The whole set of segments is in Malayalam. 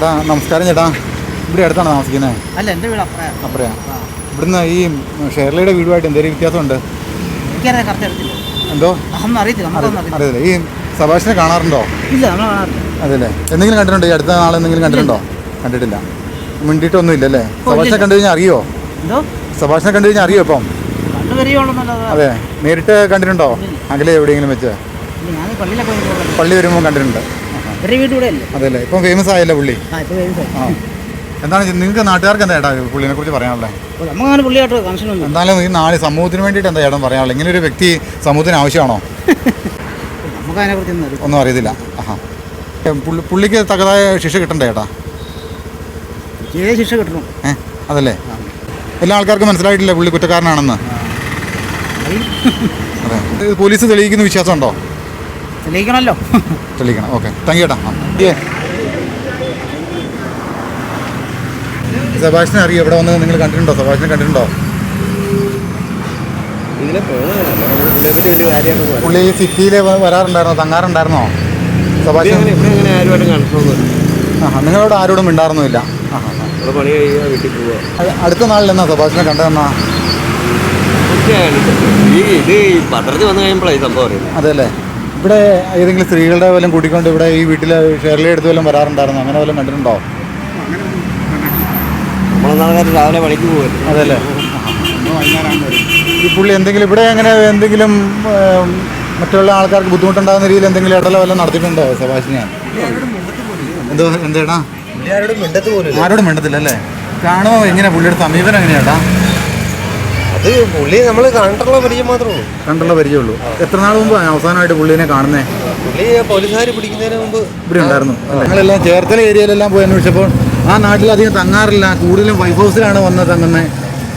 ചേട്ടാ നമസ്കാരം ചേട്ടാ. ഇവിടെ അടുത്താണ് താമസിക്കുന്നത് അല്ല എന്റെ വീട് അപ്പറയാ. അപ്പറയാ. ഇവിടുന്ന് ഈ ഷേർലയുടെ വീടുമായിട്ട് എന്തെങ്കിലും വ്യത്യാസമുണ്ട്? എന്തോ? അറിയത്തില്ല ഈ സഭാഷിനെ കാണാറുണ്ടോ? അതെല്ലേ. എന്തെങ്കിലും കണ്ടിട്ടുണ്ടോ? ഈ അടുത്ത നാളെ എന്തെങ്കിലും കണ്ടിട്ടുണ്ടോ? കണ്ടിട്ടില്ല. മിണ്ടിയിട്ടൊന്നും ഇല്ലല്ലേ സഭാഷിനെ കണ്ടു കഴിഞ്ഞാൽ അറിയോ? സഭാഷിനെ കണ്ടു കഴിഞ്ഞാൽ അറിയോ ഇപ്പം? അതെ. നേരിട്ട് കണ്ടിട്ടുണ്ടോ? അകലെ എവിടെയെങ്കിലും വെച്ച്? പള്ളി വരുമ്പോൾ കണ്ടിട്ടുണ്ട്. എന്റെ വീട് ഇവിടെ അല്ലേ? അതെല്ലേ. ഇപ്പം ഫേമസ് ആയല്ലേ പുള്ളി. ആ ഇപ്പോൾ കഴിഞ്ഞു ആ. എന്താണ് നിങ്ങൾക്ക് നാട്ടുകാർക്ക് എന്താ ഏട്ടാ പുള്ളിനെ കുറിച്ച് പറയാനുള്ളത്? അപ്പോൾ നമുക്കങ്ങനെ പുള്ളിയായിട്ട് കണക്ഷനൊന്നും എന്തായാലും ഈ നാല് സമൂഹത്തിന് വേണ്ടിയിട്ട് എന്താ ചേട്ടൻ പറയാനുള്ളത്? ഇങ്ങനെ ഒരു വ്യക്തി സമൂഹത്തിന് ആവശ്യമാണോ? നമുക്ക് അതിനെക്കുറിച്ചൊന്നും അറിയില്ല. ഒന്നും അറിയത്തില്ല. ആഹാ. ഏ, പുള്ളി പുള്ളിക്ക് തകതായ ശിക്ഷ കിട്ടണ്ടേ ഏട്ടാ? ശിക്ഷ കിട്ടണം. ഏ അതല്ലേ. എല്ലാ ആൾക്കാർക്കും മനസ്സിലായിട്ടില്ല പുള്ളി കുറ്റക്കാരനാണെന്ന്? അതെ. ഇത് പോലീസ് തെളിയിക്കുന്ന വിശ്വാസമുണ്ടോ? തെളിയിക്കണമല്ലോ. തെളിയിക്കണം. ഓക്കെ. Thank you. ഏ. സഭാഷിനെ അറിയോ? ഇവിടെ വന്ന് നിങ്ങൾ കണ്ടിട്ടുണ്ടോ? സഭാഷിനെ കണ്ടിട്ടുണ്ടോ? പുള്ളി സിറ്റിയിൽ വരാറുണ്ടായിരുന്നോ? തങ്ങാറുണ്ടായിരുന്നോ? ആഹാ. നിങ്ങളോട് ആരോടും ഉണ്ടായിരുന്നില്ല അടുത്ത നാളിൽ എന്നാ സഭാഷിനെ കണ്ടതെന്നാ? അതെ ഈ ഇവിടെ ഏതെങ്കിലും സ്ത്രീകളുടെ വല്ലതും കൂട്ടിക്കൊണ്ട് ഇവിടെ ഈ വീട്ടിൽ ഷെയർലി എടുത്ത് വല്ലതും വരാറുണ്ടായിരുന്നു? അങ്ങനെ വല്ലതും കണ്ടിട്ടുണ്ടോ? രാവിലെ പണിക്ക് പോകും അതെല്ലേ? ഈ പുള്ളി എന്തെങ്കിലും ഇവിടെ അങ്ങനെ എന്തെങ്കിലും മറ്റുള്ള ആൾക്കാർക്ക് ബുദ്ധിമുട്ടുണ്ടാകുന്ന രീതിയിൽ എന്തെങ്കിലും ഇടല വല്ലതും നടത്തിയിട്ടുണ്ടോ സഭാഷിനെ എന്തോ എന്തേടാ ആരോടും മിണ്ടത്ത് പോലും ആരോടും മിണ്ടത്തില്ല അല്ലേ? കാണുമോ എങ്ങനെയാ പുള്ളിയുടെ സമീപനം എങ്ങനെയാട്ടാ അത് പുള്ളി നമ്മൾ കണ്ടുള്ള പരിചയം മാത്രമേ ഉള്ളൂ. കണ്ടുള്ള പരിചയമുള്ളൂ എത്ര നാൾ മുമ്പ് അവസാനമായിട്ട് പുള്ളിനെ കാണുന്നേ? പുള്ളി പോലീസുകാർ പിടിക്കുന്നതിന് മുമ്പ് ഇവിടെ ഉണ്ടായിരുന്നു. ഞങ്ങളെല്ലാം ചേർത്തല ഏരിയയിലെല്ലാം പോയി അന്വേഷിച്ചപ്പോൾ ആ നാട്ടിൽ അധികം തങ്ങാറില്ല. കൂടുതലും വൈഫ് ഹൗസിലാണ് വന്ന് തങ്ങുന്നത്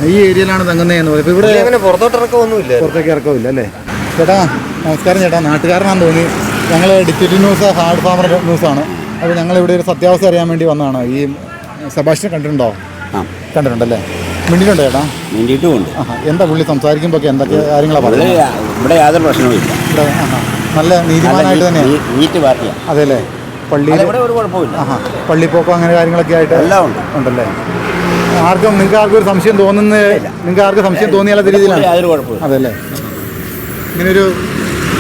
ഈ ഏരിയയിലാണ് തങ്ങുന്നത് എന്ന് പറയും ഇവിടെ അങ്ങനെ പുറത്തോട്ട് ഇറക്കമൊന്നുമില്ല പുറത്തേക്ക് ഇറക്കമില്ല അല്ലേ? ചേട്ടാ നമസ്കാരം ചേട്ടാ. നാട്ടുകാരനാണെന്ന് തോന്നി. ഞങ്ങൾ ഡിജിറ്റൽ ന്യൂസ് ഹാർഡ് ഫാമർ ന്യൂസാണ് അപ്പോൾ ഞങ്ങൾ ഇവിടെ ഒരു സത്യാവസ്ഥ അറിയാൻ വേണ്ടി വന്നതാണ്. ഈ സബാഷിനെ കണ്ടിട്ടുണ്ടോ? ആ. കണ്ടിട്ടുണ്ടല്ലേ? മിണ്ടിട്ടുണ്ടോ ചേട്ടാ? വേണ്ടിയിട്ടുമുണ്ട് ആഹാ എന്താ പുള്ളി സംസാരിക്കുമ്പോൾ ഒക്കെ എന്തൊക്കെ കാര്യങ്ങളാണ് ഇവിടെ പറയുന്നത്? ഇവിടെ യാതൊരു ഇവിടെ ആഹാ നല്ല നീതിമാനായിട്ട് തന്നെയാണ് നീറ്റ് പാർട്ടിയാണ് അതെല്ലേ പള്ളിയിൽ ഇവിടെ ഒരു കുഴപ്പമില്ല ആഹാ പള്ളിപ്പോക്കോ അങ്ങനെ കാര്യങ്ങളൊക്കെ ആയിട്ട് എല്ലാം ഉണ്ട്. ഉണ്ടല്ലേ? ആർക്കും നിങ്ങൾക്ക് ആർക്കും ഒരു സംശയം തോന്നുന്ന നിങ്ങൾക്ക് ആർക്കും സംശയം തോന്നിയാലത്തെ രീതിയിലാണ് യാതൊരു കുഴപ്പമില്ല അതല്ലേ ഇങ്ങനൊരു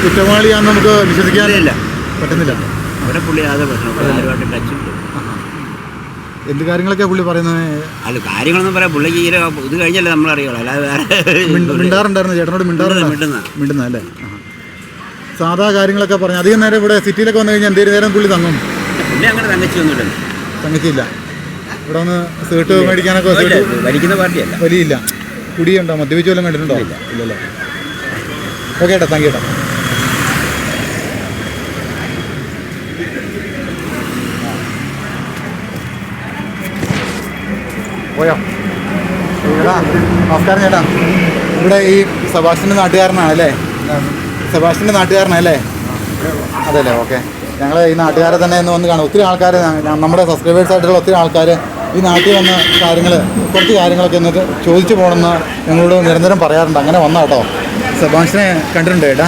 കുറ്റവാളിയാന്ന് നമുക്ക് വിശ്വസിക്കാൻ ഇല്ല. പറ്റുന്നില്ല. ഇവിടെ പുള്ളി യാതൊരു പ്രശ്നമില്ല ആരുമായിട്ട് ടച്ചില്ല എന്ത് കാര്യങ്ങളൊക്കെ പുള്ളി പറയുന്നത്? അല്ല കാര്യങ്ങളൊന്നും പറയാം പുള്ളിക്ക് ഈ ഇത് കഴിഞ്ഞല്ലേ നമ്മൾ അറിയുള്ളൂ അല്ലാതെ വേറെ മിണ്ട- മിണ്ടാറുണ്ടായിരുന്നു ചേട്ടനോട് മിണ്ടാറുണ്ട് മിണ്ടുന്ന. അല്ലേ. സാധാ കാര്യങ്ങളൊക്കെ പറഞ്ഞു അധികം നേരം ഇവിടെ സിറ്റിയിലൊക്കെ വന്നു കഴിഞ്ഞാൽ എന്തേലും നേരം പുള്ളി തങ്ങും. പുള്ളി അങ്ങനെ തങ്കച്ചൊന്നുമില്ല തങ്ങച്ചില്ല ഇവിടെ ഒന്ന് സീട്ട് മേടിക്കാനൊക്കെ ഭരിക്കുന്ന പാർട്ടിയല്ല. വലിയില്ല. കുടിയുണ്ടോ? മദ്യപിച്ചു വല്ലതും കണ്ടിട്ടുണ്ടോ? ഇല്ല. ഇല്ലല്ലേ? ഓക്കെ ഏട്ടാ താങ്ക് യു ഏട്ടാ. പോയോ? ചേട്ടാ നമസ്കാരം ചേട്ടാ. ഇവിടെ ഈ സെബാസ്റ്റിന്റെ നാട്ടുകാരനാണ് അല്ലേ? സെബാസ്റ്റിന്റെ നാട്ടുകാരനല്ലേ അതെല്ലേ ഓക്കെ. ഞങ്ങൾ ഈ നാട്ടുകാരെ തന്നെ ഒന്ന് വന്ന് കാണാം. ഒത്തിരി ആൾക്കാർ നമ്മുടെ സബ്സ്ക്രൈബേഴ്സ് ആയിട്ടുള്ള ഒത്തിരി ആൾക്കാർ ഈ നാട്ടിൽ വന്ന കാര്യങ്ങൾ കുറച്ച് കാര്യങ്ങളൊക്കെ ഒന്ന് ചോദിച്ചു പോകണമെന്ന് ഞങ്ങളോട് നിരന്തരം പറയാറുണ്ട്. അങ്ങനെ വന്ന കേട്ടോ സെബാസ്റ്റിനെ കണ്ടിട്ടുണ്ട് ചേട്ടാ?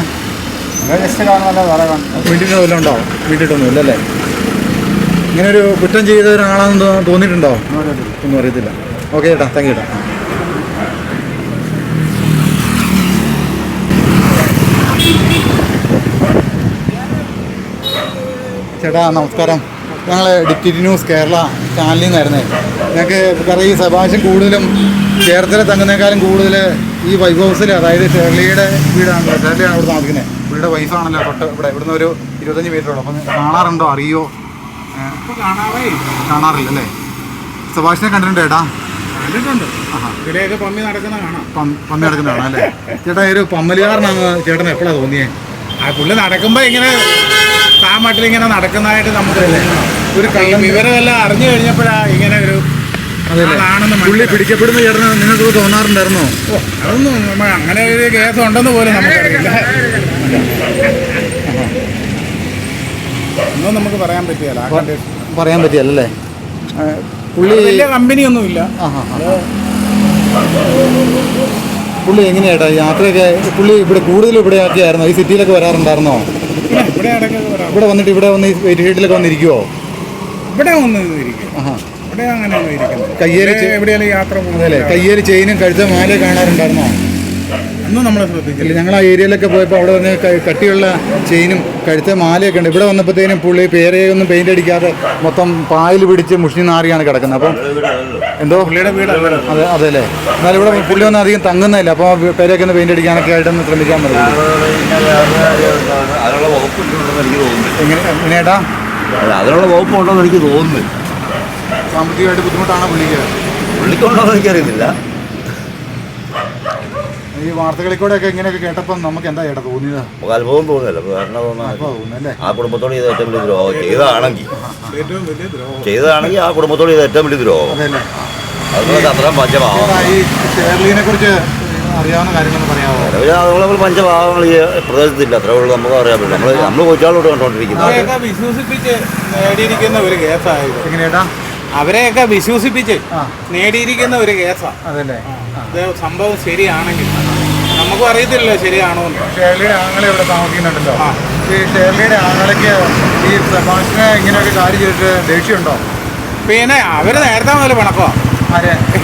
വീട്ടിൽ വല്ലതും ഉണ്ടോ? വീട്ടിട്ടൊന്നും ഇല്ലല്ലേ ഇങ്ങനെ ഒരു കുറ്റം ചെയ്ത ഒരാളാണെന്ന് തോന്നിയിട്ടുണ്ടോ? ഒന്നും അറിയത്തില്ല. ഓക്കെ ചേട്ടാ. താങ്ക് യു ചേട്ടാ. ചേട്ടാ നമസ്കാരം. ഞങ്ങൾ ഡിപ്റ്റി ന്യൂസ് കേരള ചാനലിൽ നിന്നായിരുന്നേ. ഞങ്ങൾക്ക് കാരണം ഈ സഭാഷം കൂടുതലും ചേർത്തല തങ്ങുന്നേക്കാളും കൂടുതൽ ഈ വൈഫ് ഹൗസിൽ അതായത് ഷെർലിയുടെ വീടാണല്ലോ ഷെർലിയാണ് ഇവിടെ താമസിക്കുന്നത് പുള്ളിയുടെ വൈഫാണല്ലോ തൊട്ട് ഇവിടെ. ഇവിടുന്ന് ഒരു ഇരുപത്തഞ്ച് മീറ്ററുള്ളൂ അപ്പം കാണാറുണ്ടോ? അറിയോ? കാണാറില്ല അല്ലേ? സുഭാഷിനെ കണ്ടിട്ടുണ്ട് ചേട്ടാ കണ്ടിട്ടുണ്ട്. പമ്മി നടക്കുന്ന കാണാം. പമ്മി നടക്കുന്ന അല്ലേ? ചേട്ടാ ഒരു പമ്മലുകാരനാണ് ചേട്ടൻ എപ്പോഴാ തോന്നിയേ? ആ പുള്ളി നടക്കുമ്പോ ഇങ്ങനെ ആ മട്ടിൽ ഇങ്ങനെ നടക്കുന്നതായിട്ട് നമുക്ക് ഒരു വിവരമെല്ലാം അറിഞ്ഞു കഴിഞ്ഞപ്പോഴാ ഇങ്ങനെ ഒരു പുള്ളി. പിടിക്കപ്പെടുന്ന ചേട്ടന് നിങ്ങൾക്ക് തോന്നാറുണ്ടായിരുന്നോ? അതൊന്നും അങ്ങനെ ഒരു കേസ് ഉണ്ടെന്ന് പോലും നമുക്കറിയില്ല. ഒന്നും നമുക്ക് പറയാൻ പറ്റിയല്ല. പറയാൻ പറ്റിയല്ലേ പുള്ളി വലിയ കമ്പനിയൊന്നുമില്ല. ഒന്നും ഇല്ല പുള്ളി എങ്ങനെയാട്ടാ യാത്രയൊക്കെ? പുള്ളി ഇവിടെ കൂടുതൽ ഇവിടെ ആക്കിയായിരുന്നോ ഈ സിറ്റിയിലൊക്കെ വരാറുണ്ടായിരുന്നോ? ഇവിടെ വന്നിട്ട് ഇവിടെ വന്ന് വെയിറ്റ് ഷീറ്റിലൊക്കെ വന്നിരിക്കുവോ? ഇവിടെ ഇരിക്കുന്നില്ല കയ്യേൽ ഇവിടെ യാത്ര പോകുന്നത് കയ്യേൽ ചെയിനും കഴുത്ത മാല കാണാറുണ്ടായിരുന്നോ? ഒന്നും നമ്മൾ ശ്രദ്ധിക്കില്ല. ഞങ്ങൾ ആ ഏരിയയിലൊക്കെ പോയപ്പോൾ അവിടെ വന്ന് കട്ടിയുള്ള ചെയിനും കഴുത്ത മാലയൊക്കെ ഉണ്ട്. ഇവിടെ വന്നപ്പോഴത്തേനും പുള്ളി പേരെയൊന്നും പെയിന്റ് അടിക്കാതെ മൊത്തം പായൽ പിടിച്ച് മുഷിഞ്ഞ് നാറിയാണ് കിടക്കുന്നത്. അപ്പം എന്തോ? പുള്ളിയുടെ വീട് അതെ അതെ അല്ലേ എന്നാലും ഇവിടെ പുള്ളി ഒന്നും അധികം തങ്ങുന്നില്ല അപ്പോൾ പേരെയൊക്കെ ഒന്ന് പെയിന്റ് അടിക്കാനൊക്കെ ആയിട്ടൊന്ന് ശ്രമിക്കാൻ പറ്റും. എങ്ങനെ എങ്ങനെയാട്ടാ അതിനുള്ള വകുപ്പുണ്ടോ എന്ന് എനിക്ക് തോന്നുന്നു സാമ്പത്തികമായിട്ട് ബുദ്ധിമുട്ടാണ് പുള്ളിക്ക്? പുള്ളിക്കുണ്ടോന്ന് എനിക്കറിയത്തില്ല ഈ വാർത്തകളിൽ കൂടെ ഒക്കെ ഇങ്ങനെയൊക്കെ കേട്ടപ്പോൾ നമുക്ക് എന്താ ചേട്ടാ തോന്നിയത്? നമുക്ക് അനുഭവം തോന്നുന്നില്ല കാരണം ആ കുടുംബത്തോട് ചെയ്ത ഏറ്റവും വലിയ ദ്രോഹം. ചെയ്തതാണെങ്കിൽ. ചെയ്തതാണെങ്കിൽ ആ കുടുംബത്തോട് ചെയ്ത ഏറ്റവും വലിയ ദ്രോഹം. അതുകൊണ്ട് അത്രയും പഞ്ചഭാവം. ഈ ഷേർലിനെ കുറിച്ച് അറിയാവുന്ന കാര്യങ്ങളൊന്ന് പറയാമോ? അതുപോലെ പഞ്ചഭാവങ്ങൾ ഈ പ്രദേശത്തില്ല. അത്രേ ഉള്ളൂ നമുക്ക് അറിയാൻ പറ്റില്ല. നമ്മൾ നമ്മൾ കൊച്ചാളോട് കണ്ടോണ്ടിരിക്കുന്നത്. വിശ്വസിപ്പിച്ച് നേടിയിരിക്കുന്ന ഒരു കേസായത് എങ്ങനെയാട്ടാ? അവരെയൊക്കെ വിശ്വസിപ്പിച്ച് നേടിയിരിക്കുന്ന ഒരു കേസാണ് അതല്ലേ? ഇത് സംഭവം ശരിയാണെങ്കിൽ നമുക്കും അറിയത്തില്ലല്ലോ ശരിയാണോ എന്ന് ഷേർലിയുടെ ആങ്ങളെ ഇവിടെ താമസിക്കുന്നുണ്ടല്ലോ. ഈ ഷേർലിയുടെ ആങ്ങളയ്ക്ക് ഈ സെബാസ്റ്റിനെ ഇങ്ങനെയൊക്കെ കാര്യം ചെയ്തിട്ട് ദേഷ്യമുണ്ടോ? പിന്നെ അവർ നേരത്തെ മുതൽ പണക്കോ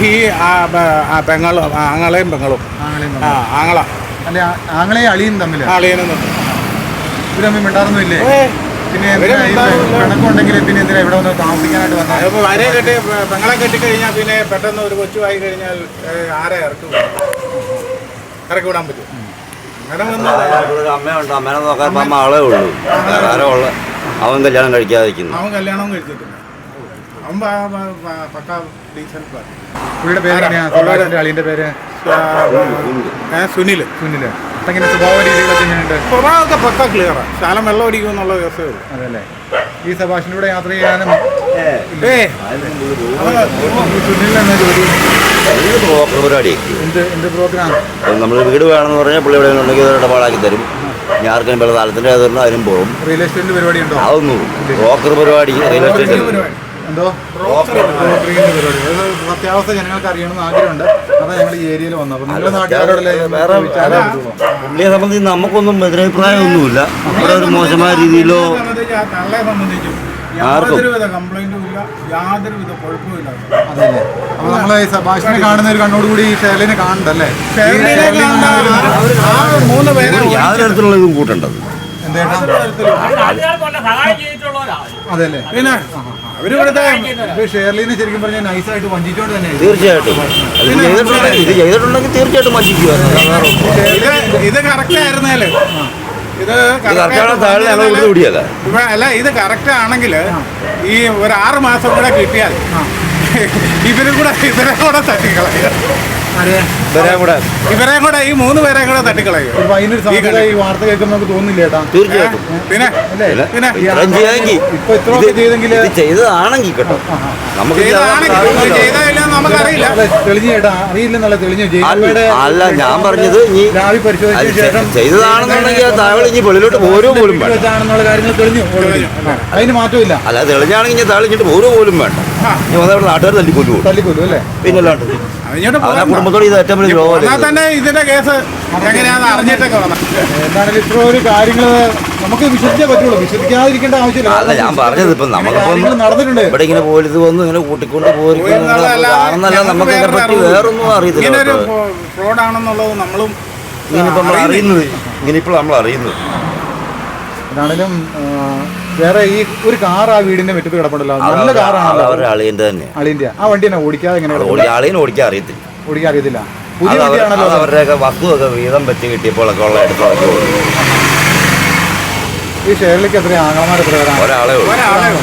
ഈ പെങ്ങളും ആങ്ങളെയും പെങ്ങളും. ആങ്ങള. അല്ലെ ആങ്ങളെയും അളിയും തമ്മിൽ അളിയനും തമ്മിൽ ഇവരമ്മ മിണ്ടാറൊന്നുമില്ലേ വരെ കെട്ടി പെങ്ങളെ കെട്ടിക്കഴിഞ്ഞാൽ പിന്നെ പെട്ടെന്ന് ഒരു കൊച്ചുമായി കഴിഞ്ഞാൽ ആരെ ഇറക്കി? ഇറക്കി വിടാൻ പറ്റും. അമ്മയുണ്ട് അമ്മേനെ നോക്കാൻ അമ്മ ആളേ ഉള്ളൂ. ആരോ ഉള്ള അവൻ കല്യാണം കഴിക്കാതിരിക്കുന്നു. അവൻ കല്യാണവും കഴിച്ചിട്ടില്ല അവൻ പക്കാ ഡീസന്റ് പുള്ളിയുടെ പേര് എങ്ങനെയാ? പേര്? ഏ സുനിൽ അങ്ങനെ സ്വഭാവ രീതികളൊക്കെ എങ്ങനെയുണ്ട് സ്വഭാവമൊക്കെ പക്ക ക്ലിയറാണ് ശാലം വെള്ളം അടിക്കും എന്നുള്ള കേസേ ഉള്ളൂ. അതല്ലേ ഈ സെബാസ്റ്റിലൂടെ യാത്ര ചെയ്യാനും ഏ സുനിലിന് എന്നാ ജോലി? ബ്രോക്കർ പരിപാടിയൊക്കെ എന്ത് എന്ത് പ്രോഗ്രാം നമ്മൾ വീട് വേണമെന്ന് പറഞ്ഞാൽ പുള്ളി ഇവിടെ ഉണ്ടെങ്കിൽ ഇടപാടാക്കി തരും. ഞാൻ ആർക്കും പല താലത്തിന്റെ അതിന് അതിനും പോകും റിയൽ എസ്റ്റേറ്റിന്റെ പരിപാടി ഉണ്ടോ അതൊന്നും ബ്രോക്കർ പരിപാടി റിയൽ എസ്റ്റേറ്റ് എന്തോ? അത്യാവശ്യ പരിപാടി. അത് സത്യാവസ്ഥ ജനങ്ങൾക്ക് അറിയണമെന്ന് ആഗ്രഹമുണ്ട്. അതാ ഞങ്ങൾ ഈ ഏരിയയിൽ വന്നത്. അപ്പൊ നിങ്ങളുടെ നാട്ടുകാരോടല്ലേ. പുള്ളിയെ സംബന്ധിച്ച് നമുക്കൊന്നും എതിരഭിപ്രായമൊന്നുമില്ല. നമ്മുടെ ഒരു മോശമായ രീതിയിലോ സംബന്ധിച്ചും യാതൊരുവിധ കംപ്ലൈന്റും ഇല്ല. യാതൊരുവിധ കുഴപ്പമില്ല അതല്ലേ അപ്പൊ നമ്മൾ കാണുന്ന ഒരു കണ്ണോടുകൂടി ഈ ഷേർലിനെ കാണണ്ടല്ലേ മൂന്ന് പേരെ യാതൊരു തരത്തിലുള്ള ഇതും കൂട്ടേണ്ടത്. എന്തേട്ടാ അതല്ലേ പിന്നെ ഷേർലിനെ ശരിക്കും പറഞ്ഞാൽ നൈസായിട്ട് വഞ്ചിച്ചോണ്ട് തന്നെ തീർച്ചയായിട്ടും. ചെയ്തിട്ടുണ്ടെങ്കിൽ ഇത് ചെയ്തിട്ടുണ്ടെങ്കിൽ തീർച്ചയായിട്ടും ഇത് ഇത് കറക്റ്റ് അല്ല ഇത് കറക്റ്റ് ആണെങ്കിൽ ഈ ഒരു ആറ് മാസം കൂടെ കിട്ടിയാൽ ഇവരും കൂടെ ഇവരെ കൂടെ തട്ടിക്കളയുക വരാൻ കൂടെ. ഈ മൂന്ന് പേരെയും കൂടെ ഈ വാർത്ത കേൾക്കുമ്പോൾ നമുക്ക് തോന്നില്ല തീർച്ചയായിട്ടും. പിന്നെ? അല്ലേ? പിന്നെ? ഇത്രയും ചെയ്യാമെങ്കിൽ ഇപ്പൊ ഇത്രയൊക്കെ ചെയ്തെങ്കിൽ ഇത് ചെയ്തതാണെങ്കിൽ കേട്ടോ. നമുക്ക് നമുക്കറിയില്ല. അല്ല തെളിഞ്ഞു ചേട്ടാ അറിയില്ലെന്നല്ല തെളിഞ്ഞു. അല്ല ഞാൻ പറഞ്ഞത് പരിശോധിച്ച ശേഷം ചെയ്തതാണെന്നുണ്ടെങ്കിൽ താഴെ ഇനി വെളിയിലോട്ട് ഓരോ പോലും വേണ്ട. തെളിഞ്ഞു. അതിന് മാറ്റമില്ല. അല്ല തെളിഞ്ഞാണെങ്കിൽ ഇനി ഇങ്ങോട്ട് ഓരോ പോലും വേണ്ട. നാട്ടുകാർ തല്ലിക്കൊല്ലു തല്ലിക്കൊല്ലു അല്ലേ? പിന്നല്ലാണ്ട്. കുടുംബത്തോട് ഇത് ഏറ്റവും വലിയ എന്നാൽ തന്നെ ഇതിന്റെ കേസ് എങ്ങനെയാന്ന് അറിഞ്ഞിട്ടൊക്കെ ഇത്ര ഒരു കാര്യങ്ങൾ നമുക്ക് വിശ്വസിച്ചേ പറ്റുള്ളൂ. വിശ്വസിക്കാതിരിക്കേണ്ട ആവശ്യമില്ല. അല്ല ഞാൻ പറഞ്ഞത് ഇപ്പം നമുക്കിപ്പം കാര്യങ്ങൾ നടന്നിട്ടുണ്ട്. ഇവിടെ ഇങ്ങനെ പോലീസ് വന്ന് ഇങ്ങനെ കൂട്ടിക്കൊണ്ട് നമുക്ക് ഇതിനെ പറ്റി വേറൊന്നും അറിയത്തില്ല ഇങ്ങനൊരു കേട്ടോ. ഫ്രോഡാണെന്നുള്ളത് നമ്മളും ഇങ്ങനെ ഇപ്പം നമ്മൾ അറിയുന്നത് ഇങ്ങനെ ഇപ്പോൾ നമ്മൾ അറിയുന്നത് എന്താണെങ്കിലും വേറെ ഈ ഒരു കാർ ആ വീടിന്റെ മുറ്റത്ത് കിടപ്പുണ്ടല്ലോ. നല്ല കാറാണല്ലോ അവരുടെ അളിയന്റെ തന്നെ. അളിയന്റെ ആ വണ്ടി തന്നെ ഓടിക്കാതെ എങ്ങനെ കിടപ്പുണ്ട്? ഓടിക്കാൻ അറിയത്തില്ല. ഓടിക്കാൻ അറിയത്തില്ല. പുതിയ വണ്ടിയാണല്ലോ. അവരുടെയൊക്കെ വസ്തുവൊക്കെ വീതം വെച്ച് കിട്ടിയപ്പോഴൊക്കെ ഉള്ള എടുത്ത് ഈ ഷെയറിലേക്ക് എത്ര ആങ്ങളമാരെ എത്ര പേരാണ്? ഒരാളെ ഉള്ളൂ. ഒരാളെ ഉള്ളൂ.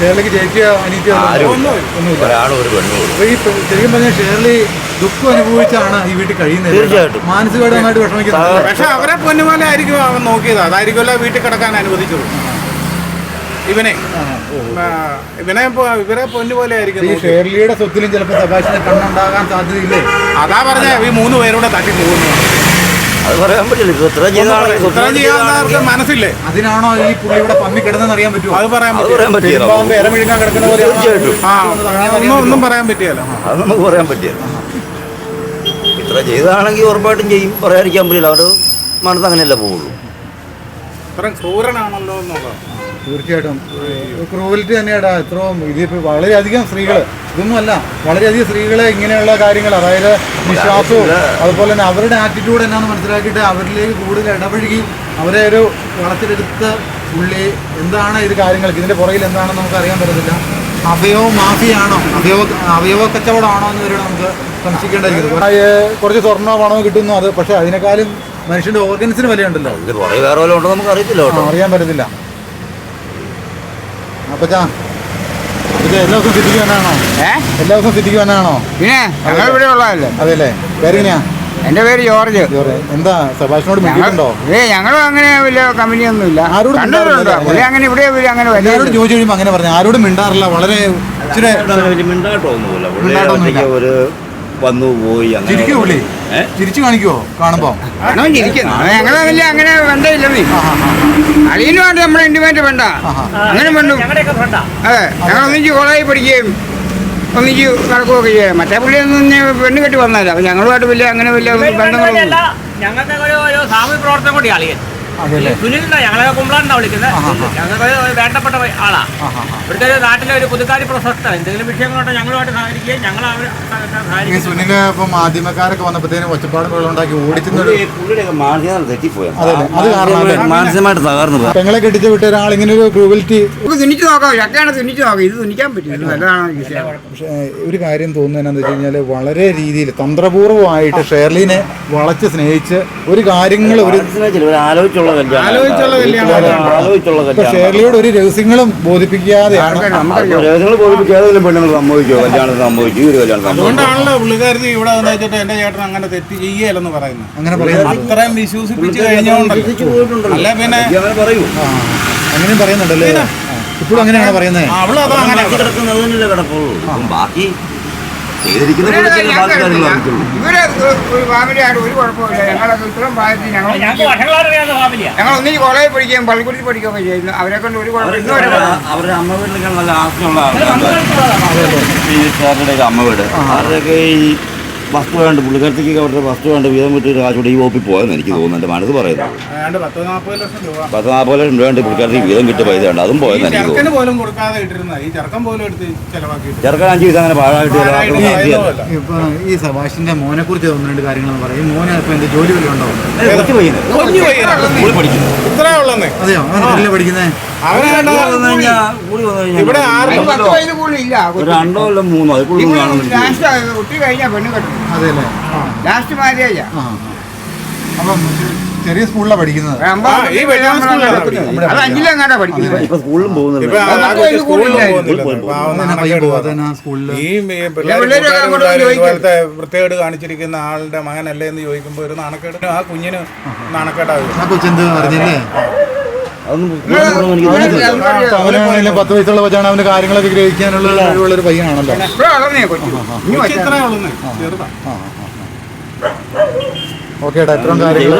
ഷെയറിലേക്ക് ജയിക്കുക അനീറ്റ് ആരും ഒന്നുമില്ല. ഒരാളും ഒരു പെണ്ണും ഉള്ളൂ. അപ്പൊ ഈ ശരിക്കും പറഞ്ഞാൽ ഷേർലി ദുഃഖം അനുഭവിച്ചാണ് ഈ വീട്ടിൽ കഴിയുന്നത്. തീർച്ചയായിട്ടും. മാനസികമായിട്ട് വിഷമിക്കുന്നത് പക്ഷെ അവരെ പൊന്നുപോലെ ആയിരിക്കും അവൻ നോക്കിയത്. അതായിരിക്കുമല്ലോ വീട്ടിൽ കിടക്കാൻ അനുവദിച്ചത്. ഇവനെ. ഇവനെ ഇവരെ പൊന്നു പോലെ ആയിരിക്കും. ഷേർലിയുടെ സ്വത്തിലും ചിലപ്പോൾ സബാഷിന്റെ കണ്ണുണ്ടാകാൻ സാധ്യതയില്ലേ? അതാ പറഞ്ഞ ഈ മൂന്ന് പേരൂടെ തട്ടി പോകുന്നു. അത് പറയാൻ പറ്റില്ല. ഇത്ര ഇത്രയും ചെയ്യാവുന്നവർക്ക് മനസ്സില്ലേ? അതിനാണോ ഈ പുള്ളി ഇവിടെ പമ്മി കിടന്നെന്ന് അറിയാൻ പറ്റുമോ? അത് പറയാൻ പറയാൻ പറ്റില്ല. കിടക്കുന്ന പോലെ തീർച്ചയായിട്ടും. ആ ഒന്നും പറയാൻ പറ്റിയല്ല അത് നമുക്ക് പറയാൻ പറ്റിയല്ലോ ഇത്ര ചെയ്താണെങ്കിൽ ഉറപ്പായിട്ടും ചെയ്യും. പറയാതിരിക്കാൻ പറ്റില്ല. അവരുടെ മനസ്സ് അങ്ങനെയല്ല പോവുള്ളൂ. ഇത്രയും ക്രൂരനാണല്ലോ എന്നുള്ളത്. തീർച്ചയായിട്ടും. ക്രൂവലിറ്റി തന്നെയാടാ. ഇത്രയും ഇതിപ്പോൾ വളരെയധികം സ്ത്രീകൾ ഇതൊന്നുമല്ല. വളരെയധികം സ്ത്രീകളെ ഇങ്ങനെയുള്ള കാര്യങ്ങൾ അതായത് വിശ്വാസവും അതുപോലെ തന്നെ അവരുടെ ആറ്റിറ്റ്യൂഡ് എന്നാന്ന് മനസ്സിലാക്കിയിട്ട് അവരിലേക്ക് കൂടുതൽ ഇടപഴകി അവരെ ഒരു വളർത്തിയെടുത്ത് ഉള്ളി എന്താണ് ഇത് കാര്യങ്ങൾ ഇതിന്റെ പുറകിൽ എന്താണെന്ന് നമുക്ക് അറിയാൻ പറ്റത്തില്ല. അവയവ മാഫിയാണോ? അവയവ അവയവ കച്ചവടമാണോ എന്ന് വരെ നമുക്ക് സംശയിക്കേണ്ടിയിരിക്കുന്നു. ആ, കുറച്ച് സ്വർണ പണമോ കിട്ടുന്നു അത്. പക്ഷേ അതിനേക്കാളും മനുഷ്യന്റെ ഓർഗൻസിന് വിലയുണ്ടല്ലോ. ഇത് പുറകെ വേറെ വല്ലതും ഉണ്ടോ നമുക്ക് അറിയത്തില്ല അറിയാൻ പറ്റത്തില്ല. അപ്പച്ചാ എല്ലാ ദിവസവും സിറ്റിക്ക് വന്നാണോ? എല്ലാ ദിവസവും സിറ്റിക്ക് വന്നാണോ? ഞങ്ങൾ ഇവിടെ ഉള്ളതല്ലേ? അതെല്ലേ പേരെങ്ങനെയാ? എന്റെ പേര് ജോർജ്. എന്താ സഭാഷിനോട് മിണ്ടിയിട്ടുണ്ടോ? ഏ ഞങ്ങളും അങ്ങനെ വലിയ കമ്പനിയൊന്നുമില്ല. ആരോടും പുള്ളി അങ്ങനെ ഇവിടെ ഇവർ അങ്ങനെ എല്ലാവരോടും ചോദിച്ചു കഴിയുമ്പോൾ അങ്ങനെ പറഞ്ഞു. ആരോടും മിണ്ടാറില്ല. വളരെ ഇച്ചിരി പുള്ളി മിണ്ടാട്ടമൊന്നുമില്ല. ഒരു വന്നു പോയി അങ്ങനെ ചിരിച്ചു കാണിക്കുവോ? കാണുമ്പോ? അങ്ങനെ വേണ്ട നമ്മളെ നമ്മുടെ ഇൻഡിപെൻഡന്റ് വേണ്ട. അങ്ങനെ വേണ്ടു. അതെ ഞങ്ങൾ ഒന്നിച്ച് കോളേജിൽ പഠിക്കുകയും ഒന്നിച്ച് നടക്കുകയൊക്കെ ചെയ്യാം മറ്റേ പുള്ളി ഒന്നും പെണ്ണ് കെട്ടി വന്നതല്ല. അപ്പൊ ഞങ്ങളുമായിട്ട് വലിയ അങ്ങനെ വലിയ ബന്ധങ്ങളൊന്നും ഞങ്ങൾക്ക് ഒരു ഒരു സാമൂഹ്യ പ്രവർത്തനം കൂടി അളിയൻ. സുനിലിന്റെ ഞങ്ങളെ കുമ്പളാണ്ടാ വിളിക്കുന്നത്. ഞങ്ങൾക്ക് വേണ്ടപ്പെട്ട ആളാ. ഇവിടുത്തെ ഒരു നാട്ടിലെ ഒരു പുതുക്കാരി പ്രശസ്ത എന്തെങ്കിലും വിഷയങ്ങളുണ്ടോ ഞങ്ങളുമായിട്ട് സഹകരിക്കുകയും ഞങ്ങൾ അവർ സുനിൽ ഇപ്പൊ മാധ്യമക്കാരൊക്കെ വന്നപ്പോഴത്തേനും ഒച്ചപ്പാടും? മാനസികമായിട്ട് തകർന്നു പെങ്ങളെ കെട്ടിച്ച് വിട്ട ഒരാൾ ഇങ്ങനെ ഒരു ക്രൂവൽറ്റി തുന്നിച്ച് നോക്കാം ചക്കയാണ് തുന്നിച്ച് നോക്കാം. ഇത് തുന്നിക്കാൻ പറ്റില്ല പക്ഷേ ഒരു കാര്യം തോന്നുന്നതെന്നു വെച്ച് കഴിഞ്ഞാൽ വളരെ രീതിയിൽ തന്ത്രപൂർവമായിട്ട് ഷേർലിനെ വളച്ച് സ്നേഹിച്ച് ഒരു കാര്യങ്ങൾ ഒരു ആലോചിച്ചുള്ള ആലോചിച്ചുള്ള കല്യാണം. ആലോചിച്ചുള്ള കല്യാണം ഷേർലിയോട് ഒരു രഹസ്യങ്ങളും ബോധിപ്പിക്കാതെയാണ് നമുക്കറിയാം രഹസ്യങ്ങൾ ബോധിപ്പിക്കാതെ പെണ്ണുങ്ങൾ സമ്മതിക്കോ കല്യാണം സമ്മതിച്ചു? ഈ ഒരു കല്യാണം അതുകൊണ്ടാണല്ലോ പുള്ളിക്കാരത്തി ഇവിടെ വന്ന് വെച്ചിട്ട് എന്റെ ചേട്ടൻ അങ്ങനെ തെറ്റ് ചെയ്യലെന്ന് പറയുന്നത്. അങ്ങനെ പറയുന്നത്. അത്രയും വിശ്വസിപ്പിച്ച് കഴിഞ്ഞോണ്ടല്ലോ. അല്ല പിന്നെ അങ്ങനെ പറയൂ. ആ അങ്ങനെയും പറയുന്നുണ്ടല്ലേ? ഇപ്പോഴും അങ്ങനെയാണ് പറയുന്നത്? അവളത് അങ്ങനെ മനസ്സിൽ കിടക്കുന്നത് തന്നെയല്ലേ കിടക്കുള്ളൂ. ബാക്കി ചെയ്തിരിക്കുന്ന ഇവർ ഒരു ഫാമിലിയായിട്ട് ഒരു കുഴപ്പമില്ല ഞങ്ങളൊക്കെ ഇത്രയും പ്രായത്തിൽ ഞങ്ങൾ ഒന്നിച്ച് കോളേജിൽ പഠിക്കുകയും പള്ളിക്കുടി പഠിക്കുകയൊക്കെ ചെയ്യുന്നു. അവരെ കൊണ്ട് ഒരു കുഴപ്പമില്ല അവരുടെ അമ്മ വീട്ടിലൊക്കെ നല്ല ആസ്തിയുള്ള സാറിന്റെ അമ്മ വീട്. അവരുടെയൊക്കെ ഈ വസ്തു വേണ്ട പുള്ളിക്കാരത്തേക്ക് അവരുടെ വസ്തു വേണ്ട വീതം വിട്ട് കാശോടെ ഈ വകുപ്പിൽ പോയെന്ന് എനിക്ക് തോന്നുന്നു എന്റെ മനസ്സ് പറയുന്നത് പത്ത് നാൽപ്പത് ലക്ഷം രൂപ. ഉണ്ട് പുള്ളിക്കാരത്തേക്ക് വീതം കിട്ടിയ പൈസ ഉണ്ട് അതും പോയെന്ന് എനിക്ക് തോന്നുന്നു. പോലും കൊടുക്കാതെ ഈ ചെറുക്കൻ അഞ്ച് പൈസ അങ്ങനെ പാഴായിട്ട്. ഇപ്പൊ ഈ സഭാഷിന്റെ മോനെ കുറിച്ച് ഒന്ന് രണ്ട് കാര്യങ്ങൾ പറയും. മോനെ ഇപ്പൊ എന്ത് ജോലി വല്ലതും പഠിക്കുന്നു. അതെയോ? ഇവിടെ രണ്ടോ അല്ല മൂന്നോ അതിൽ കൂടുതൽ കാണുന്നില്ല. കഴിഞ്ഞാൽ പെണ്ണ് കെട്ടും അതെല്ലേ ലാസ്റ്റ്. അപ്പം ചെറിയ സ്കൂളിലാണ് പഠിക്കുന്നത്. അത് അഞ്ചിലെങ്ങാണ്ടാ പഠിക്കുന്നത്? സ്കൂളിലും വൃത്തികേട് കാണിച്ചിരിക്കുന്ന ആളുടെ മകനല്ലേ എന്ന് ചോദിക്കുമ്പോൾ ഒരു നാണക്കേട്. ആ കുഞ്ഞിന് നാണക്കേടാകും. കൊച്ചെന്ത് അറിഞ്ഞില്ലേ അവനാണെങ്കിലും പത്ത് വയസ്സുള്ള കൊച്ചാണ് അവന് കാര്യങ്ങളൊക്കെ ഗ്രഹിക്കാനുള്ള കഴിവുള്ളൊരു പയ്യനാണല്ലോ. ഓക്കെ ഏട്ടാ ഇത്രയും കാര്യങ്ങൾ.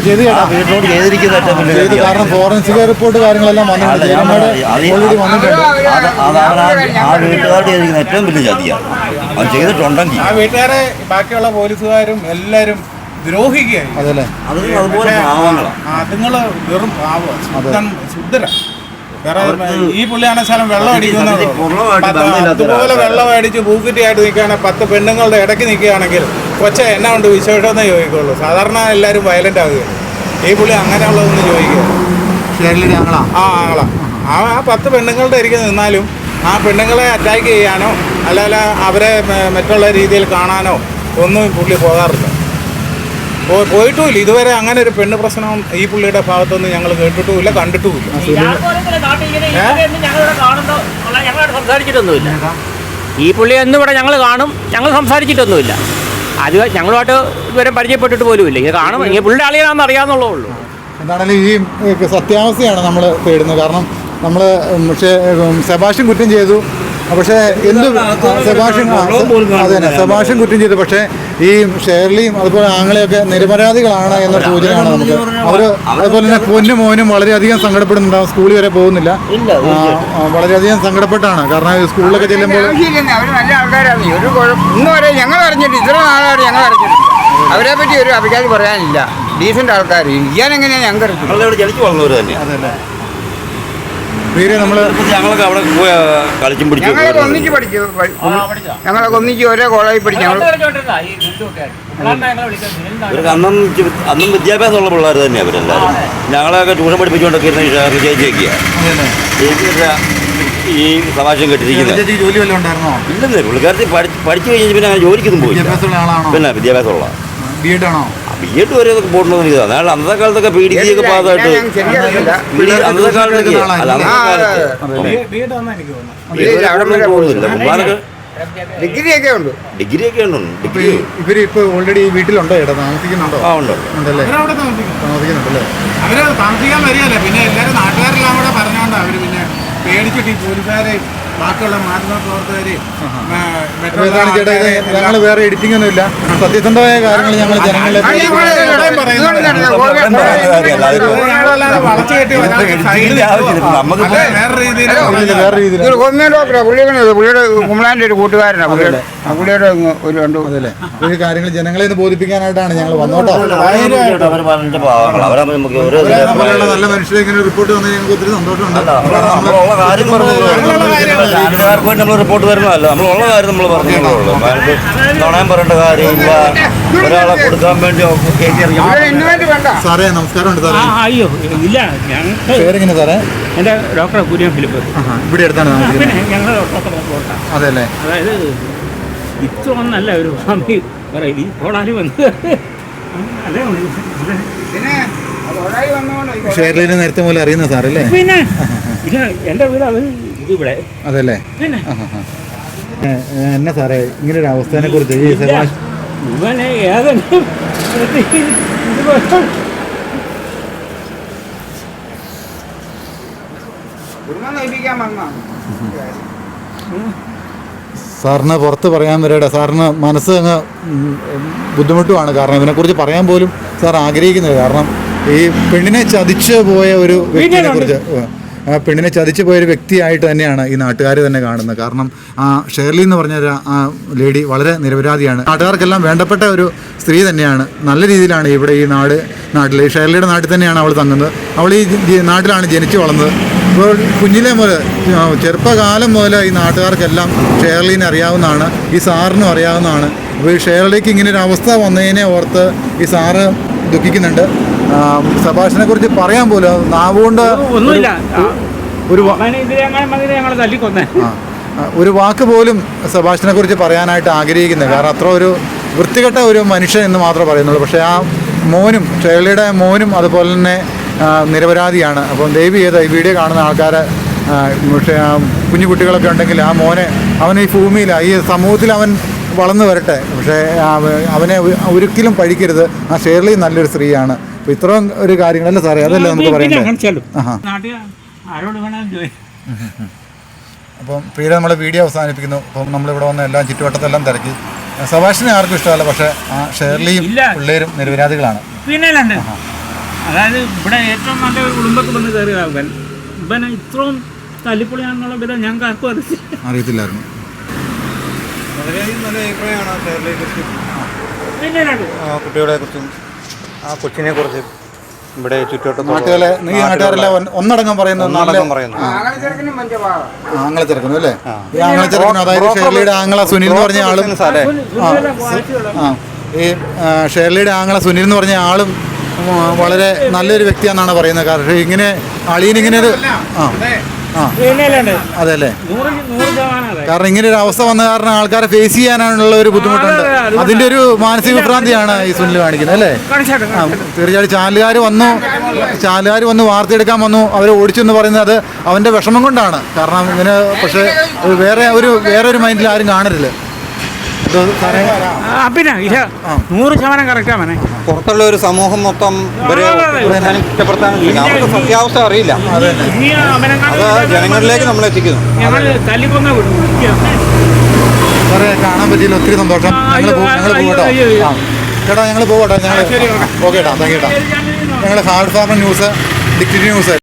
ചെയ്ത്. കാരണം ഫോറൻസിക് റിപ്പോർട്ട് കാര്യങ്ങളെല്ലാം വന്നിട്ടുണ്ട്. ഓൾറെഡി ആ- വീട്ടുകാരുടെ ഏറ്റവും വലിയ അവൻ ചെയ്തിട്ടുണ്ടെങ്കിൽ. ആ വീട്ടുകാരെ ബാക്കിയുള്ള പോലീസുകാരും എല്ലാരും ദ്രോഹിക്കുകയായി അതല്ലേ? അതുങ്ങൾ വെറും പാവം ശുദ്ധം ശുദ്ധര. വേറെ ഈ പുള്ളിയാണ് സ്ഥലം വെള്ളം അടിക്കുന്നത് അതുപോലെ വെള്ളം അടിച്ച് പൂക്കുറ്റിയായിട്ട് നിൽക്കുകയാണെങ്കിൽ പത്ത് പെണ്ണുങ്ങളുടെ ഇടയ്ക്ക് നിൽക്കുകയാണെങ്കിൽ കൊച്ച എന്നാ ഉണ്ട് വിശേഷമെന്നേ ചോദിക്കുള്ളൂ. സാധാരണ എല്ലാവരും വയലന്റ് ആകുകയാണ് ഈ പുള്ളി അങ്ങനെയുള്ളതൊന്നും ചോദിക്കുക ആ ആങ്ങളാ. ആ ആ പത്ത് പെണ്ണുങ്ങളുടെ ഇരിക്കുന്ന നിന്നാലും ആ പെണ്ണുങ്ങളെ അറ്റാക്ക് ചെയ്യാനോ അല്ലാതെ അവരെ മറ്റുള്ള രീതിയിൽ കാണാനോ ഒന്നും പുള്ളി പോകാറില്ല. പോയിട്ടുമില്ല. ഇതുവരെ അങ്ങനെ ഒരു പെണ്ണ് പ്രശ്നം ഈ പുള്ളിയുടെ ഭാഗത്തുനിന്ന് ഞങ്ങൾ കേട്ടിട്ടുമില്ല കണ്ടിട്ടുമില്ല. സംസാരിച്ചിട്ടൊന്നുമില്ല. ഈ പുള്ളി എന്നും ഇവിടെ ഞങ്ങൾ കാണും ഞങ്ങൾ സംസാരിച്ചിട്ടൊന്നുമില്ല. അത് ഞങ്ങളുമായിട്ട് ഇതുവരെ പരിചയപ്പെട്ടിട്ട് പോലുമില്ല. ഇത് കാണും ഇങ്ങനെ പുള്ളിയുടെ ആളിയാണെന്ന് അറിയാന്നുള്ളൂ ഉള്ളൂ എന്താണെങ്കിലും ഈ സത്യാവസ്ഥയാണ് നമ്മൾ തേടുന്നത്. കാരണം നമ്മൾ പക്ഷേ സെബാഷ്യൻ കുറ്റം ചെയ്തു. പക്ഷേ എന്ത് സെബാഷൻ അതെ തന്നെ സെബാഷൻ കുറ്റം ചെയ്തു പക്ഷേ ഈ ഷേർലിയും അതുപോലെ ആങ്ങളെയൊക്കെ നിരപരാധികളാണ് എന്ന സൂചനയാണ് നമുക്ക്. അവർ അതുപോലെ തന്നെ പൊന്നും മോനും വളരെയധികം സങ്കടപ്പെടുന്നുണ്ടാവും സ്കൂളിൽ വരെ പോകുന്നില്ല. വളരെയധികം സങ്കടപ്പെട്ടാണ്. കാരണം സ്കൂളിലൊക്കെ ചെല്ലുമ്പോൾ അവർ നല്ല ആൾക്കാരാണ്. ഒരു കുഴപ്പം ഞങ്ങൾ അറിഞ്ഞിട്ട് ഇത്ര ഞങ്ങൾ അറിഞ്ഞിട്ടില്ല. അവരെ പറ്റി ഒരു അഭിപ്രായം പറയാനില്ല. ഡീസെന്റ് ആൾക്കാർ ഇയാനെങ്ങനെയാണ് ഞങ്ങൾക്ക് ഞങ്ങൾ ഞങ്ങളുടെ ഇവിടെ ജനിച്ചു വളർന്നവർ തന്നെ അതല്ലേ പേര് നമ്മൾ ഞങ്ങളൊക്കെ അവിടെ പോയി കളിച്ചും പിടിച്ചു ഞങ്ങളൊക്കെ ഒന്നിച്ച് പഠിച്ചു ഞങ്ങളൊക്കെ ഒന്നിച്ച് ഒരേ കോളേജിൽ പഠിച്ചു. ഞങ്ങൾ ഇവർക്ക് അന്നും അന്നും അന്നും വിദ്യാഭ്യാസമുള്ള പിള്ളേർ തന്നെയാണ് അവരെല്ലാവരും ഞങ്ങളെയൊക്കെ ട്യൂഷൻ പഠിപ്പിച്ചുകൊണ്ടൊക്കെ ഇരുന്ന ചേച്ചിയുടെ ഈ സമാശം കെട്ടിരിക്കുന്നത്. ചേച്ചി ജോലി വല്ലതും ഉണ്ടായിരുന്നോ? ഇല്ലെന്നേ പുള്ളിക്കാരത്തി പഠിച്ചു കഴിഞ്ഞാൽ പിന്നെ ജോലിക്കൊന്നും പോയി പിന്നെ വിദ്യാഭ്യാസമുള്ള. ബി എഡ് ആണോ? ബി എഡ് വരെ പോകണമെന്ന് എനിക്ക് അന്നത്തെ കാലത്തൊക്കെ പി ഡി ഒക്കെ ഈ അന്നത്തെ കാലത്തൊക്കെ അല്ല അന്നത്തെ കാലത്ത് പോകുന്നില്ല ഉണ്ട്. ഇപ്പൊ ഇവർ ഓൾറെഡി വീട്ടിലുണ്ടോ? ചേട്ടാ താമസിക്കുന്നുണ്ടോ? ആ ഉണ്ട് ഉണ്ടല്ലേ? താമസിക്കുന്നുണ്ടല്ലേ? അവർ താമസിക്കാൻ വരികയല്ലേ. പിന്നെ എല്ലാവരും നാട്ടുകാരെല്ലാം കൂടെ പറഞ്ഞോണ്ടാ അവർ പിന്നെ പേടിച്ചിട്ട് ഈ ബാക്കിയുള്ള മാധ്യമ ചേട്ടാ ഇത് ഞങ്ങൾ വേറെ എഡിറ്റിംഗ് ഒന്നും ഇല്ല സത്യസന്ധമായ കാര്യങ്ങൾ ഞങ്ങൾ ജനങ്ങളെ വേറെ രീതിയിൽ പുള്ളിയുടെ കുമ്പളാന്റെ ഒരു കൂട്ടുകാരനാണ് പുള്ളിയുടെ പുള്ളിയുടെ ഒരു രണ്ട് അതല്ലേ ഒരു കാര്യങ്ങൾ ജനങ്ങളെ ഒന്ന് ബോധിപ്പിക്കാനായിട്ടാണ് ഞങ്ങൾ വന്നോട്ടോ നല്ല മനുഷ്യരെ ഇങ്ങനെ റിപ്പോർട്ട് വന്നാൽ ഞങ്ങൾക്ക് ഒത്തിരി സന്തോഷമുണ്ട് നാട്ടുകാർക്ക് വേണ്ടി നമ്മൾ റിപ്പോർട്ട് നമ്മളുള്ള കാര്യം നമ്മൾ നുണയം പറയേണ്ട കാര്യമില്ല. ഒരാളെ കൊടുക്കാൻ വേണ്ടി ഇറങ്ങി. ഇവിടെ സാറേ നമസ്കാരമുണ്ട് സാറേ. അയ്യോ ഇല്ല പേരെങ്ങനെ സാറേ? എന്റെ ഡോക്ടർ കുര്യൻ ഫിലിപ്പ്. ആഹാ, ഇവിടെ അടുത്താണ് ഞങ്ങൾ ഡോക്ടറെ അതെല്ലേ അതായത് ഇത്രയൊന്നല്ല ഒരു സ്വാമി പറയും. ഈ വന്ന് അല്ലേ. പിന്നെ അത് നേരത്തെ മുതൽ അറിയുന്ന സാറല്ലേ? പിന്നെ ഇത് എന്റെ വീട് അത് ഇതിവിടെ അതല്ലേ പിന്നെ എന്നാ സാറേ ഇങ്ങനെ ഒരു അവസ്ഥയെ കുറിച്ച് ഈ സെബാഷ് ഇവനെ ഏതെങ്കിലും സാറിന് പുറത്ത് പറയാൻ വരട്ടെ സാറിന് മനസ്സ് അങ്ങ് ബുദ്ധിമുട്ടുമാണ് കാരണം ഇതിനെക്കുറിച്ച് പറയാൻ പോലും സാർ ആഗ്രഹിക്കുന്നത് കാരണം ഈ പെണ്ണിനെ ചതിച്ചു പോയ ഒരു വ്യക്തിയെ കുറിച്ച് പെണ്ണിനെ ചതിച്ചു പോയൊരു വ്യക്തിയായിട്ട് തന്നെയാണ് ഈ നാട്ടുകാർ തന്നെ കാണുന്നത്. കാരണം ആ ഷേർലി എന്ന് പറഞ്ഞ ആ ലേഡി വളരെ നിരപരാധിയാണ്. നാട്ടുകാർക്കെല്ലാം വേണ്ടപ്പെട്ട ഒരു സ്ത്രീ തന്നെയാണ്. നല്ല രീതിയിലാണ് ഇവിടെ ഈ നാട് നാട്ടിൽ ഷേർലിയുടെ നാട്ടിൽ തന്നെയാണ് അവൾ തങ്ങുന്നത്. അവൾ ഈ നാട്ടിലാണ് ജനിച്ചു വളർന്നത്. ഇപ്പോൾ കുഞ്ഞിലെ മുതൽ ചെറുപ്പകാലം മുതൽ ഈ നാട്ടുകാർക്കെല്ലാം ഷേർലിനെ അറിയാവുന്നതാണ് ഈ സാറിനും അറിയാവുന്നതാണ്. അപ്പോൾ ഈ ഷേർലിക്ക് ഇങ്ങനെ ഒരു അവസ്ഥ വന്നതിനെ ഓർത്ത് ഈ സാറ് ദുഃഖിക്കുന്നുണ്ട്. സബാഷിനെ കുറിച്ച് പറയാൻ പോലും നാവുകൊണ്ട് ഒന്നുമില്ല. ഒരു- ഒരു വാക്ക് പോലും സബാഷിനെ കുറിച്ച് പറയാനായിട്ട് ആഗ്രഹിക്കുന്നത് കാരണം അത്ര ഒരു വൃത്തികെട്ട ഒരു മനുഷ്യൻ എന്ന് മാത്രമേ പറയുന്നുള്ളൂ. പക്ഷേ ആ മോനും ചേളിയുടെ മോനും അതുപോലെ തന്നെ നിരപരാധിയാണ്. അപ്പം ദയവ് ചെയ്ത് ഈ വീഡിയോ കാണുന്ന ആൾക്കാരെ പക്ഷേ കുഞ്ഞു കുട്ടികളൊക്കെ ഉണ്ടെങ്കിൽ ആ മോനെ അവൻ ഈ ഭൂമിയിൽ ഈ സമൂഹത്തിൽ അവൻ വളർന്നു വരട്ടെ. പക്ഷേ അവനെ ഒരിക്കലും പഴിക്കരുത് ആ ഷേർലി നല്ലൊരു സ്ത്രീയാണ്. അപ്പോൾ ഇത്രയും ഒരു കാര്യങ്ങളല്ലേ സാറേ? അതല്ലേ നമുക്ക് അപ്പം പ്രിയ നമ്മൾ വീഡിയോ അവസാനിപ്പിക്കുന്നു. അപ്പം നമ്മളിവിടെ വന്ന എല്ലാം ചുറ്റുവട്ടത്തെല്ലാം തിരക്കി. സഭാഷിനെ ആർക്കും ഇഷ്ടമല്ല പക്ഷേ ആ ഷേർലിയും. പിള്ളേരും നിരപരാധികളാണ്. പിന്നെ അല്ലാണ്ട് അതായത് ഇവിടെ ഏറ്റവും നല്ല ഒരു കുടുംബത്തിൽ വന്ന് കയറിയ അവൻ. ഇവനെ ഇത്രയും തല്ലിപ്പൊളിയാണെന്നുള്ള വിധം ഞങ്ങൾക്ക് ആർക്കും അറിയില്ല അറിയത്തില്ലായിരുന്നു. വളരെയധികം നല്ല അഭിപ്രായമാണ് കുറിച്ച് കുട്ടികളെ കുറിച്ചും ആ കൊച്ചിനെ കുറിച്ച് ഇവിടെ ചുറ്റുവട്ടത്തുള്ള നാട്ടുകാരെ നീ നാട്ടുകാരെല്ലാം ഒന്ന- ഒന്നടങ്കം പറയുന്നത് നല്ല ഒന്നടങ്കം പറയുന്നു. ആങ്ങളെ ചെറുക്കനും അല്ലേ? ഈ ആങ്ങളെ ചെറുക്കനും അതായത് ഷേർലിയുടെ ആങ്ങള സുനിൽ എന്ന് പറഞ്ഞ ആളും ആ ഈ ഷേർലിയുടെ ആങ്ങള സുനിൽ എന്ന് പറഞ്ഞ ആളും വളരെ നല്ലൊരു വ്യക്തിയാണെന്നാണ് പറയുന്നത്. കാരണം ഇങ്ങനെ അളിയനിങ്ങനെ ഒരു ആ. അതെ അല്ലേ കാരണം ഇങ്ങനെ ഒരു അവസ്ഥ വന്ന കാരണം ആൾക്കാരെ ഫേസ് ചെയ്യാനുള്ള ഒരു ബുദ്ധിമുട്ടുണ്ട്. അതെ, അതെ, അതിന്റെ ഒരു മാനസിക വിഭ്രാന്തിയാണ് ഈ സുനിൽ കാണിക്കുന്നത് അല്ലേ? തീർച്ചയായിട്ടും ചാനലുകാർ വന്നു ചാനലുകാർ വന്ന് വാർത്തയെടുക്കാൻ വന്നു അവരെ ഓടിച്ചു എന്ന് പറയുന്നത് അത് അവന്റെ വിഷമം കൊണ്ടാണ്. കാരണം ഇങ്ങനെ പക്ഷേ വേറെ ഒരു വേറെ ഒരു മൈൻഡിൽ ആരും കാണരുത്. പിന്നെ ഇല്ല നൂറ് ശതമാനം കറക്റ്റാ മനെ. പുറത്തുള്ള ഒരു സമൂഹം മൊത്തം. സത്യാവസ്ഥ അറിയില്ല. അത് ജനങ്ങളിലേക്ക് നമ്മൾ എത്തിക്കുന്നു. കാണാൻ പറ്റിയില്ല. ഒത്തിരി സന്തോഷം. ഞങ്ങൾ പോകട്ടോ. ചേട്ടാ ഞങ്ങൾ പോകട്ടോ. ഞങ്ങൾ ഓക്കെ. ഏട്ടാ താങ്ക് ഏട്ടാ ഞങ്ങൾ ഹാർഡ് ഫാർമർ ന്യൂസ് ഡിക്റ്റി ന്യൂസ്